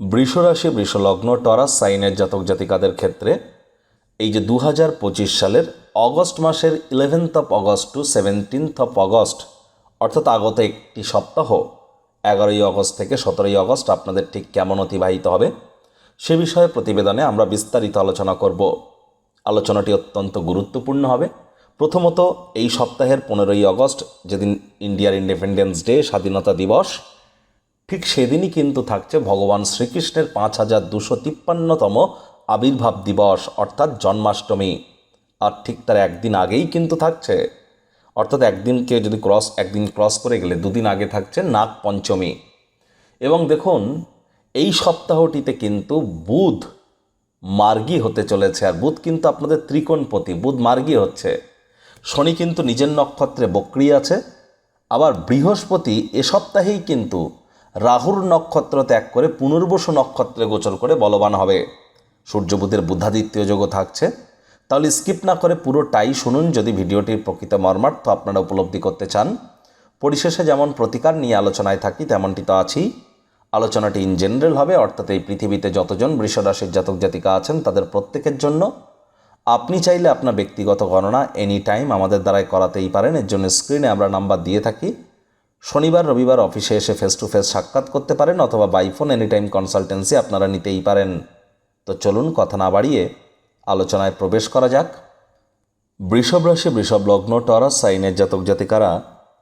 বৃষরাশি, বৃষলগ্ন Taurus সাইনের জাতক জাতিকাদের ক্ষেত্রে এই যে দু হাজার পঁচিশ সালের অগস্ট মাসের eleventh of August to seventeenth of August অর্থাৎ আগত একটি সপ্তাহ, এগারোই অগস্ট থেকে সতেরোই অগস্ট আপনাদের ঠিক কেমন অতিবাহিত হবে সে বিষয়ে প্রতিবেদনে আমরা বিস্তারিত আলোচনা করব। আলোচনাটি অত্যন্ত গুরুত্বপূর্ণ হবে। প্রথমত, এই সপ্তাহের পনেরোই অগস্ট যেদিন ইন্ডিয়ার ইন্ডিপেন্ডেন্স ডে স্বাধীনতা দিবস ঠিক সেদিনই কিন্তু থাকছে ভগবান শ্রীকৃষ্ণের পাঁচ হাজার দুশো তিপ্পান্নতম আবির্ভাব দিবস, অর্থাৎ জন্মাষ্টমী। আর ঠিক তার একদিন আগেই কিন্তু থাকছে। অর্থাৎ একদিনকে যদি ক্রস, একদিন ক্রস করে গেলে দুদিন আগে থাকছে নাগ পঞ্চমী। এবং দেখুন, এই সপ্তাহটিতে কিন্তু বুধ মার্গী হতে চলেছে। আর বুধ কিন্তু আপনাদের ত্রিকোণপতি, বুধ মার্গী হচ্ছে। শনি কিন্তু নিজের নক্ষত্রে বক্রি আছে। আবার বৃহস্পতি এ সপ্তাহেই কিন্তু রাহুর নক্ষত্র ত্যাগ করে পুনর্বসু নক্ষত্রে গোচর করে বলবান হবে। সূর্য বুধের বুদ্ধাদিত্য যোগও থাকছে। তাহলে স্কিপ না করে পুরোটাই শুনুন যদি ভিডিওটির প্রকৃত মর্মার্থ আপনারা উপলব্ধি করতে চান। পরিশেষে যেমন প্রতিকার নিয়ে আলোচনায় থাকি, তেমনটি তো আছেই। আলোচনাটি ইন জেনারেল হবে, অর্থাৎ এই পৃথিবীতে যতজন বৃষরাশির জাতক জাতিকা আছেন, তাদের প্রত্যেকের জন্য। আপনি চাইলে আপনার ব্যক্তিগত গণনা এনি টাইম আমাদের দ্বারাই করাতেই পারেন, এর জন্য স্ক্রিনে আমরা নাম্বার দিয়ে থাকি। শনিবার, রবিবার অফিসে এসে ফেস টু ফেস সাক্ষাৎ করতে পারেন অথবা বাইফোন এনি টাইম কনসালটেন্সি আপনারা নিতেই পারেন। তো চলুন কথা না বাড়িয়ে আলোচনায় প্রবেশ করা যাক। বৃষভ রাশি, বৃষভ লগ্ন, টরাস, সাইনের জাতক জাতিকারা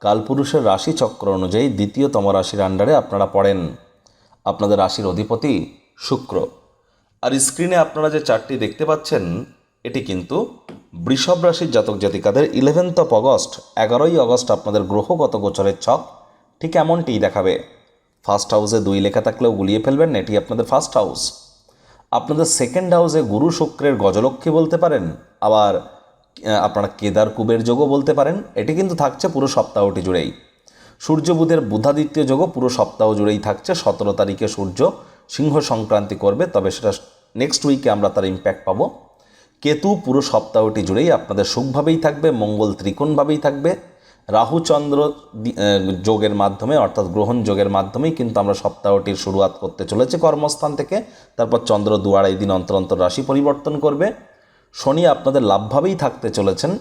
কালপুরুষের রাশি চক্র অনুযায়ী দ্বিতীয়তম রাশির আন্ডারে আপনারা পড়েন। আপনাদের রাশির অধিপতি শুক্র। আর স্ক্রিনে আপনারা যে চারটি দেখতে পাচ্ছেন এটি কিন্তু বৃষভ রাশির জাতক জাতিকাদের ইলেভেন্থ অফ অগস্ট এগারোই অগস্ট আপনাদের গ্রহগত গোচরের ছক ঠিক এমনটিই দেখাবে। ফার্স্ট হাউসে দুই লেখা থাকলেও গুলিয়ে ফেলবেন, এটি আপনাদের ফার্স্ট হাউস আপনাদের সেকেন্ড হাউসে গুরু শুক্রের গজলক্ষ্মী বলতে পারেন, আবার আপনারা কেদার কুবের যোগও বলতে পারেন, এটি কিন্তু থাকছে পুরো সপ্তাহটি জুড়েই। সূর্য বুধের বুধাদিত্য যোগও পুরো সপ্তাহ জুড়েই থাকছে, সতেরো তারিখে সূর্য সিংহ সংক্রান্তি করবে, তবে সেটা নেক্সট উইকে আমরা তার ইম্প্যাক্ট পাবো। কেতু পুরো সপ্তাহটি জুড়েই আপনাদের সুখভাবেই থাকবে, মঙ্গল ত্রিকোণভাবেই থাকবে। রাহু চন্দ্র যোগের মাধ্যমে, অর্থাৎ গ্রহণ যোগের মাধ্যমেই কিন্তু আমরা সপ্তাহটির শুরুয়াত করতে চলেছে কর্মস্থান থেকে। তারপর চন্দ্র দু আড়াই দিন অন্তর অন্তর রাশি পরিবর্তন করবে। শনি আপনাদের লাভভাবেই থাকতে চলেছেন।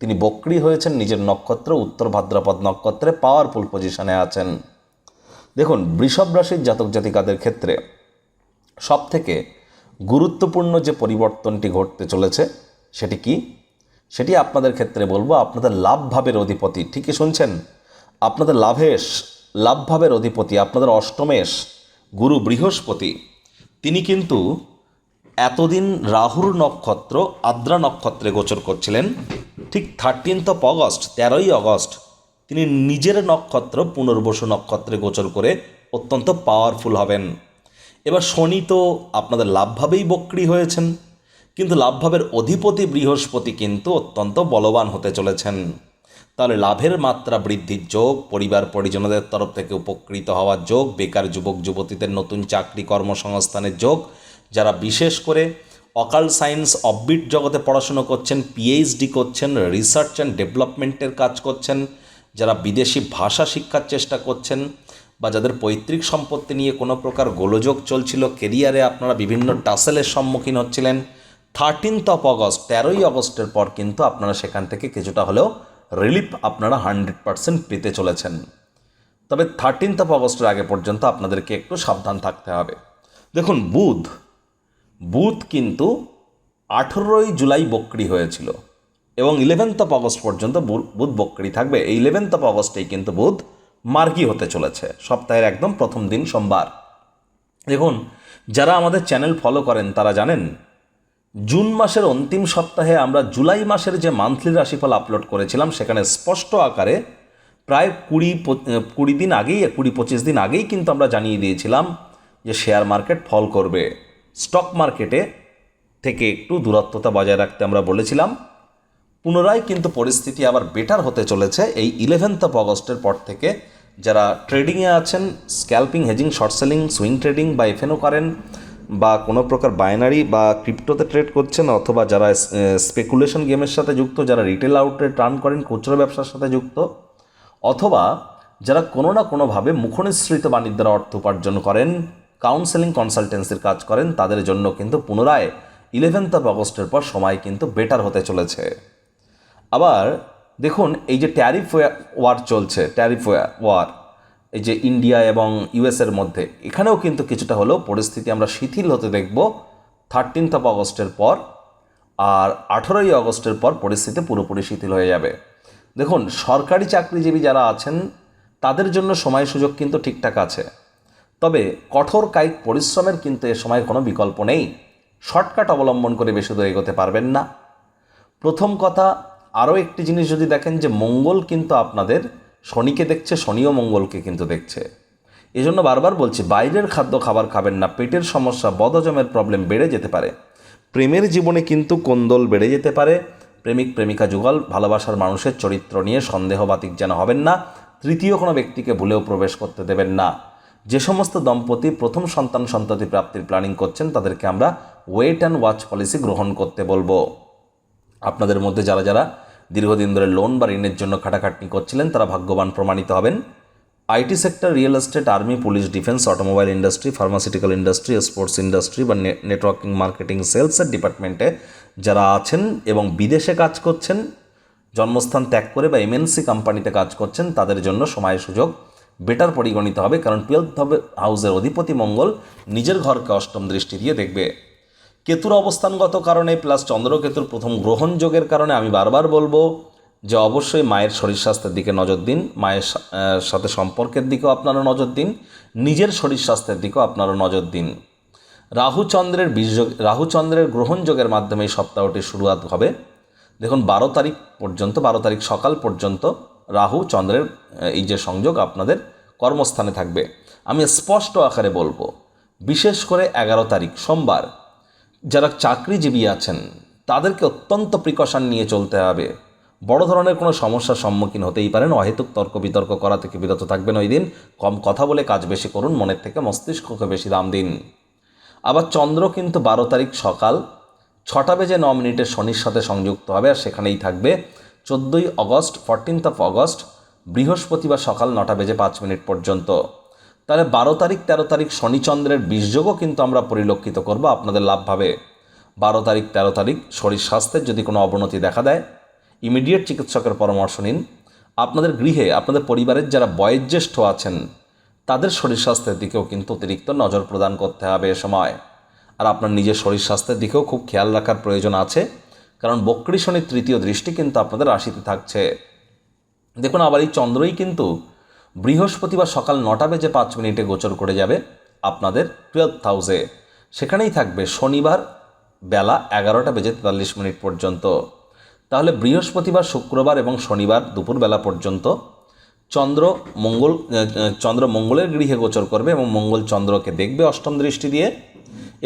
তিনি বক্রি হয়েছেন নিজের নক্ষত্র, উত্তর ভাদ্রাপদ নক্ষত্রে পাওয়ারফুল পজিশনে আছেন। দেখুন, বৃষভ রাশির জাতক জাতিকাদের ক্ষেত্রে সব থেকে গুরুত্বপূর্ণ যে পরিবর্তনটি ঘটতে চলেছে, সেটি কি? সেটি আপনাদের ক্ষেত্রে বলব, আপনাদের লাভভাবের অধিপতি। ঠিকই শুনছেন? আপনাদের লাভেশ লাভভাবের অধিপতি, আপনাদের অষ্টমেশ, গুরু বৃহস্পতি। তিনি কিন্তু এতদিন রাহুর নক্ষত্র, আদ্রা নক্ষত্রে গোচর করছিলেন। ঠিক থার্টিনথ অফ অগস্ট তেরোই অগস্ট তিনি নিজের নক্ষত্র, পুনর্বসু নক্ষত্রে গোচর করে অত্যন্ত পাওয়ারফুল হবেন। এবার শনি তো আপনাদের লাভভাবেই বক্রি হয়েছেন, কিন্তু লাভভাবের অধিপতি বৃহস্পতি কিন্তু অত্যন্ত বলবান হতে চলেছেন। তাহলে লাভের মাত্রা বৃদ্ধির যোগ, পরিবার পরিজনদের তরফ থেকে উপকৃত হওয়ার যোগ, বেকার যুবক যুবতীদের নতুন চাকরি কর্মসংস্থানের যোগ, যারা বিশেষ করে অকাল সায়েন্স অববিট জগতে পড়াশুনো করছেন পিএইচডি করছেন রিসার্চ অ্যান্ড ডেভেলপমেন্টের কাজ করছেন, যারা বিদেশি ভাষা শিক্ষার চেষ্টা করছেন বা যাদের পৈতৃক সম্পত্তি নিয়ে কোনো প্রকার গোলযোগ চলছিল, কেরিয়ারে আপনারা বিভিন্ন টাসেলের সম্মুখীন হচ্ছিলেন। থার্টিনথ অফ অগস্ট তেরোই অগস্টের পর কিন্তু আপনারা সেখান থেকে কিছুটা হলেও রিলিফ আপনারা হান্ড্রেড পারসেন্ট পেতে চলেছেন। তবে থার্টিনথ অফ অগস্টের আগে পর্যন্ত আপনাদেরকে একটু সাবধান থাকতে হবে। দেখুন, বুধ বুধ কিন্তু আঠেরোই জুলাই বকরি হয়েছিল এবং ইলেভেন্থ অফ অগস্ট পর্যন্ত বুধ বকরি থাকবে। এই ইলেভেন্থ অফ অগস্টেই কিন্তু বুধ মার্গী হতে চলেছে। সপ্তাহের একদম প্রথম দিন সোমবার। দেখুন, যারা আমাদের চ্যানেল ফলো করেন, তারা জানেন, জুন মাসের অন্তিম সপ্তাহে আমরা জুলাই মাসের যে মান্থলি রাশিফল আপলোড করেছিলাম, সেখানে স্পষ্ট আকারে প্রায় কুড়ি কুড়ি দিন আগেই, কুড়ি পঁচিশ দিন আগেই কিন্তু আমরা জানিয়ে দিয়েছিলাম যে শেয়ার মার্কেট ফল করবে। স্টক মার্কেটে থেকে একটু দূরত্বতা বজায় রাখতে আমরা বলেছিলাম। পুনরায় কিন্তু পরিস্থিতি আবার বেটার হতে চলেছে। এই ইলেভেন্থ অফ অগস্টের পর থেকে যারা ট্রেডিংয়ে আছেন scalping hedging short selling swing trading বা এফএনও করেন বা কোনো প্রকার বাইনারি বা ক্রিপ্টোতে ট্রেড করছেন অথবা যারা স্পেকুলেশন গেমের সাথে যুক্ত, যারা রিটেল আউটলেট রান করেন, খুচরো ব্যবসার সাথে যুক্ত, অথবা যারা কোনো না কোনোভাবে মুখনিসৃত বাণিজ্য দ্বারা অর্থ উপার্জন করেন কাউন্সেলিং কনসালটেন্সির কাজ করেন, তাদের জন্য কিন্তু পুনরায় ইলেভেন্থ অফ অগস্টের পর সময় কিন্তু বেটার হতে চলেছে। আবার দেখুন, এই যে ট্যারিফ ওয়ার চলছে ট্যারিফ ওয়ার এই যে ইন্ডিয়া এবং ইউএসের মধ্যে, এখানেও কিন্তু কিছুটা হলেও পরিস্থিতি আমরা শিথিল হতে দেখব থার্টিন্থ অফ অগস্টের পর, আর আঠেরোই অগস্টের পর পরিস্থিতি পুরোপুরি শিথিল হয়ে যাবে। দেখুন, সরকারি চাকরিজীবী যারা আছেন, তাদের জন্য সময় সুযোগ কিন্তু ঠিকঠাক আছে। তবে কঠোর কায়িক পরিশ্রমের কিন্তু এ সময় কোনো বিকল্প নেই। শর্টকাট অবলম্বন করে বেশি দূর এগোতে পারবেন না। প্রথম কথা আরও একটি জিনিস যদি দেখেন যে মঙ্গল কিন্তু আপনাদের শনিকে দেখছে, শনিও মঙ্গলকে কিন্তু দেখছে। এজন্য বারবার বলছি, বাইরের খাদ্য খাবার খাবেন না, পেটের সমস্যা বদজমের প্রবলেম বেড়ে যেতে পারে। প্রেমের জীবনে কিন্তু কোন্দল বেড়ে যেতে পারে। প্রেমিক, প্রেমিকা যুগল, ভালোবাসার মানুষের চরিত্র নিয়ে সন্দেহবাতিক যেন হবেন না, তৃতীয় কোনো ব্যক্তিকে ভুলেও প্রবেশ করতে দেবেন না। যে সমস্ত দম্পতি প্রথম সন্তান সন্ততি প্রাপ্তির প্ল্যানিং করছেন, তাদেরকে আমরা ওয়েট অ্যান্ড ওয়াচ পলিসি গ্রহণ করতে বলব। আপনাদের মধ্যে যারা যারা দীর্ঘদিন ধরে লোন বা ঋণের জন্য খাটাখাটনি করছিলেন, তারা ভাগ্যবান প্রমাণিত হবেন। IT sector real estate army police defence automobile industry pharmaceutical industry sports industry বা নেটওয়ার্কিং মার্কেটিং সেলসের ডিপার্টমেন্টে যারা আছেন এবং বিদেশে কাজ করছেন, জন্মস্থান ত্যাগ করে বা এমএনসি কোম্পানিতে কাজ করছেন, তাদের জন্য সময় সুযোগ বেটার পরিগণিত হবে। কারণ টুয়েলথ হাউসের অধিপতি মঙ্গল নিজের ঘরকে অষ্টম দৃষ্টি দিয়ে দেখবে। কেতুর অবস্থানগত কারণে প্লাস চন্দ্রকেতুর প্রথম গ্রহণ যোগের কারণে আমি বারবার বলব যে অবশ্যই মায়ের শরীর স্বাস্থ্যের দিকে নজর দিন, মায়ের সাথে সম্পর্কের দিকেও আপনারা নজর দিন, নিজের শরীর স্বাস্থ্যের দিকেও আপনারা নজর দিন। রাহু চন্দ্রের বীজযোগ রাহু চন্দ্রের গ্রহণ যোগের মাধ্যমে এই সপ্তাহটি শুরুয়াত হবে। দেখুন, বারো তারিখ পর্যন্ত, বারো তারিখ সকাল পর্যন্ত রাহু চন্দ্রের এই যে সংযোগ আপনাদের কর্মস্থানে থাকবে। আমি স্পষ্ট আকারে বলব, বিশেষ করে এগারো তারিখ, সোমবার যারা চাকরিজীবী আছেন, তাদেরকে অত্যন্ত প্রিকশন নিয়ে চলতে হবে। বড় ধরনের কোনো সমস্যার সম্মুখীন হতেই পারেন, অহেতুক তর্ক বিতর্ক করা থেকে বিরত থাকবেন ওই দিন। কম কথা বলে কাজ বেশি করুন, মনের থেকে মস্তিষ্ককে বেশি দাম দিন। আবার চন্দ্র কিন্তু বারো তারিখ সকাল ছটা বেজে ন মিনিটে শনির সাথে সংযুক্ত হবে আর সেখানেই থাকবে। চোদ্দোই অগস্ট ফরটিন্থ অফ অগস্ট বৃহস্পতিবার সকাল নটা বেজে পাঁচ মিনিট পর্যন্ত। তাহলে বারো তারিখ, তেরো তারিখ শনিচন্দ্রের বীজযোগও কিন্তু আমরা পরিলক্ষিত করব আপনাদের লাভভাবে। বারো তারিখ, তেরো তারিখ শরীর স্বাস্থ্যের যদি কোনো অবনতি দেখা দেয় ইমিডিয়েট চিকিৎসকের পরামর্শ নিন। আপনাদের গৃহে, আপনাদের পরিবারের যারা বয়োজ্যেষ্ঠ আছেন, তাদের শরীর স্বাস্থ্যের দিকেও কিন্তু অতিরিক্ত নজর প্রদান করতে হবে এ সময়। আর আপনার নিজের শরীর স্বাস্থ্যের দিকেও খুব খেয়াল রাখার প্রয়োজন আছে, কারণ বক্রী শনির তৃতীয় দৃষ্টি কিন্তু আপনাদের রাশিতে থাকছে। দেখুন, আবার এই চন্দ্রই কিন্তু বৃহস্পতিবার সকাল নটা বেজে পাঁচ মিনিটে গোচর করে যাবে আপনাদের টুয়েলভ হাউসে। সেখানেই থাকবে শনিবার বেলা এগারোটা বেজে তেতাল্লিশ মিনিট পর্যন্ত। তাহলে বৃহস্পতিবার, শুক্রবার এবং শনিবার দুপুরবেলা পর্যন্ত চন্দ্র মঙ্গল চন্দ্র মঙ্গলের গৃহে গোচর করবে এবং মঙ্গল চন্দ্রকে দেখবে অষ্টম দৃষ্টি দিয়ে।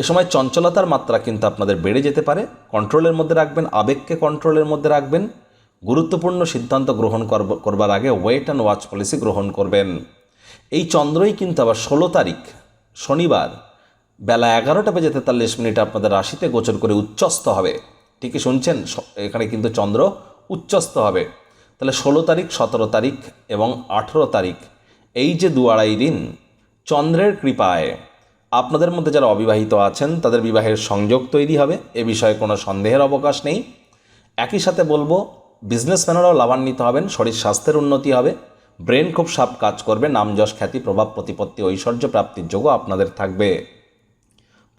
এ সময় চঞ্চলতার মাত্রা কিন্তু আপনাদের বেড়ে যেতে পারে। কন্ট্রোলের মধ্যে রাখবেন, আবেগকে কন্ট্রোলের মধ্যে রাখবেন। গুরুত্বপূর্ণ সিদ্ধান্ত গ্রহণ করব- করবার আগে ওয়েট অ্যান্ড ওয়াচ পলিসি গ্রহণ করবেন। এই চন্দ্রই কিন্তু আবার ষোলো তারিখ, শনিবার, বেলা এগারোটা বেজে তেতাল্লিশ মিনিট আপনাদের রাশিতে গোচর করে উচ্চস্ত হবে। ঠিকই শুনছেন এখানে কিন্তু চন্দ্র উচ্চস্ত হবে। তাহলে ষোলো তারিখ, সতেরো তারিখ এবং আঠেরো তারিখ, এই যে দু আড়াই দিন, চন্দ্রের কৃপায় আপনাদের মধ্যে যারা অবিবাহিত আছেন, তাদের বিবাহের সংযোগ তৈরি হবে, এ বিষয়ে কোনো সন্দেহের অবকাশ নেই। একই সাথে বলব বিজনেসম্যানেরাও লাভান্বিত হবেন, শরীর স্বাস্থ্যের উন্নতি হবে, ব্রেন খুব সাপ কাজ করবে, নাম যশ, খ্যাতি, প্রভাব, প্রতিপত্তি, ঐশ্বর্য প্রাপ্তির যোগও আপনাদের থাকবে।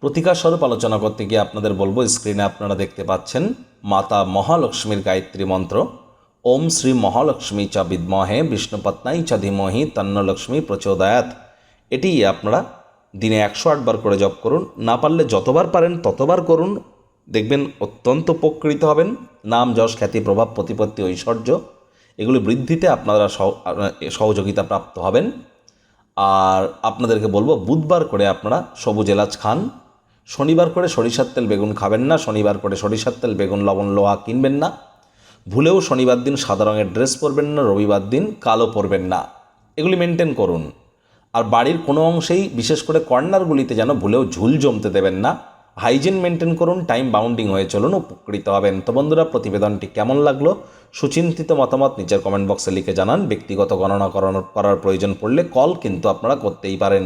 প্রতিকার স্বরূপ আলোচনা করতে গিয়ে আপনাদের বলব, স্ক্রিনে আপনারা দেখতে পাচ্ছেন মাতা মহালক্ষ্মীর গায়ত্রী মন্ত্র। ওম শ্রী মহালক্ষ্মী চ বিদ্মহে বিষ্ণুপত্নাই চ ধীমহি তন্নলক্ষ্মী প্রচোদয়াত। এটি আপনারা দিনে একশো আটবার করে জপ করুন, না পারলে যতবার পারেন ততবার করুন দেখবেন অত্যন্ত উপকৃত হবেন। নাম, যশ, খ্যাতি, প্রভাব, প্রতিপত্তি, ঐশ্বর্য, এগুলি বৃদ্ধিতে আপনারা সহ- সহযোগিতা প্রাপ্ত হবেন। আর আপনাদেরকে বলব, বুধবার করে আপনারা সবুজ এলাচ খান। শনিবার করে সরিষার তেল বেগুন খাবেন না, শনিবার করে সরিষার তেল বেগুন, লবণ, লোহা কিনবেন না। ভুলেও শনিবার দিন সাদা রঙের ড্রেস পরবেন না, রবিবার দিন কালো পরবেন না। এগুলি মেনটেন করুন। আর বাড়ির কোনো অংশেই, বিশেষ করে কর্নারগুলিতে যেন ভুলেও ঝুল জমতে দেবেন না। হাইজিন মেনটেন করুন টাইম বাউন্ডিং হয়ে চলুন, উপকৃত হবেন। তো বন্ধুরা, প্রতিবেদনটি কেমন লাগল? সুচিন্তিত মতামত নিজের কমেন্ট বক্সে লিখে জানান। ব্যক্তিগত গণনা করানোর করার প্রয়োজন পড়লে কল কিন্তু আপনারা করতেই পারেন।